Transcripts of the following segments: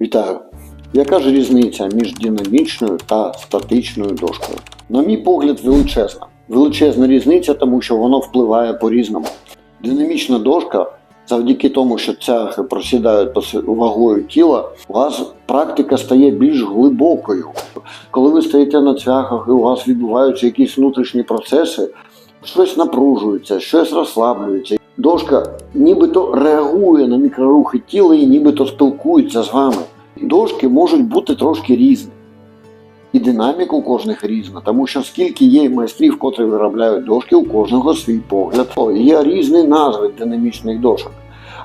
Вітаю! Яка ж різниця між динамічною та статичною дошкою? На мій погляд, величезна. Величезна різниця, тому що воно впливає по-різному. Динамічна дошка, завдяки тому, що цяхи просідають вагою тіла, у вас практика стає більш глибокою. Коли ви стоїте на цвяхах і у вас відбуваються якісь внутрішні процеси, щось напружується, щось розслаблюється. Дошка нібито реагує на мікрорухи тіла і нібито спілкується з вами. Дошки можуть бути трошки різні. І динаміка у кожних різна, тому що скільки є майстрів, котрі виробляють дошки, у кожного свій погляд. Є різні назви динамічних дошок,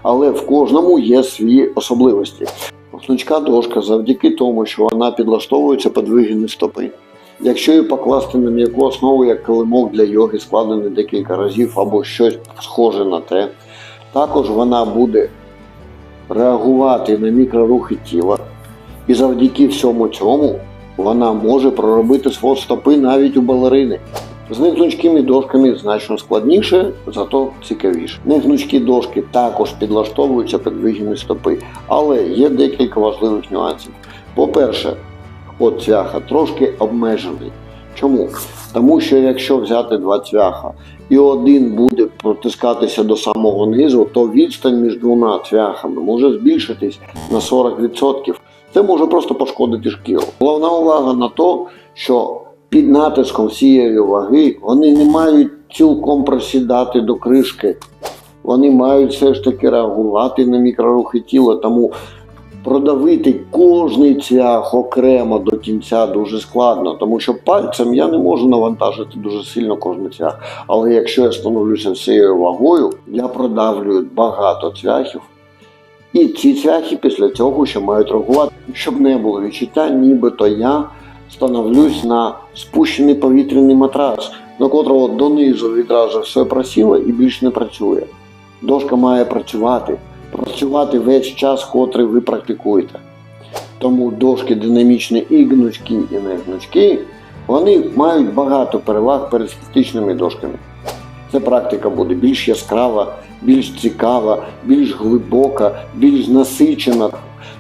але в кожному є свої особливості. Гнучка дошка завдяки тому, що вона підлаштовується під вигини стопи. Якщо її покласти на м'яку основу, як килимок для йоги, складений декілька разів або щось схоже на те, також вона буде реагувати на мікрорухи тіла. І завдяки всьому цьому вона може проробити свод стопи навіть у балерини. З негнучкими дошками значно складніше, зато цікавіше. Негнучкі дошки також підлаштовуються під вигини стопи, але є декілька важливих нюансів. По-перше, от цвяха трошки обмежений. Чому? Тому що якщо взяти два цвяха і один буде протискатися до самого низу, то відстань між двома цвяхами може збільшитись на 40%. Це може просто пошкодити шкіру. Головна увага на те, що під натиском всієї ваги вони не мають цілком просідати до кришки. Вони мають все ж таки реагувати на мікрорухи тіла, тому продавити кожний цвях окремо до кінця дуже складно, тому що пальцем я не можу навантажити дуже сильно кожний цвях. Але якщо я становлюся всією вагою, я продавлюю багато цвяхів. І ці цвяхи після цього ще мають реагувати, щоб не було відчуття, нібито я становлюсь на спущений повітряний матрас, до котрого донизу відразу все просіло і більш не працює. Дошка має працювати, працювати весь час, котрий ви практикуєте. Тому дошки динамічні і гнучкі, і не гнучкі, вони мають багато переваг перед статичними дошками. Ця практика буде більш яскрава, більш цікава, більш глибока, більш насичена.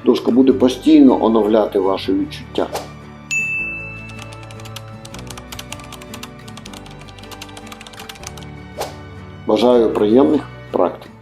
Дошка буде постійно оновляти ваші відчуття. Бажаю приємних практик.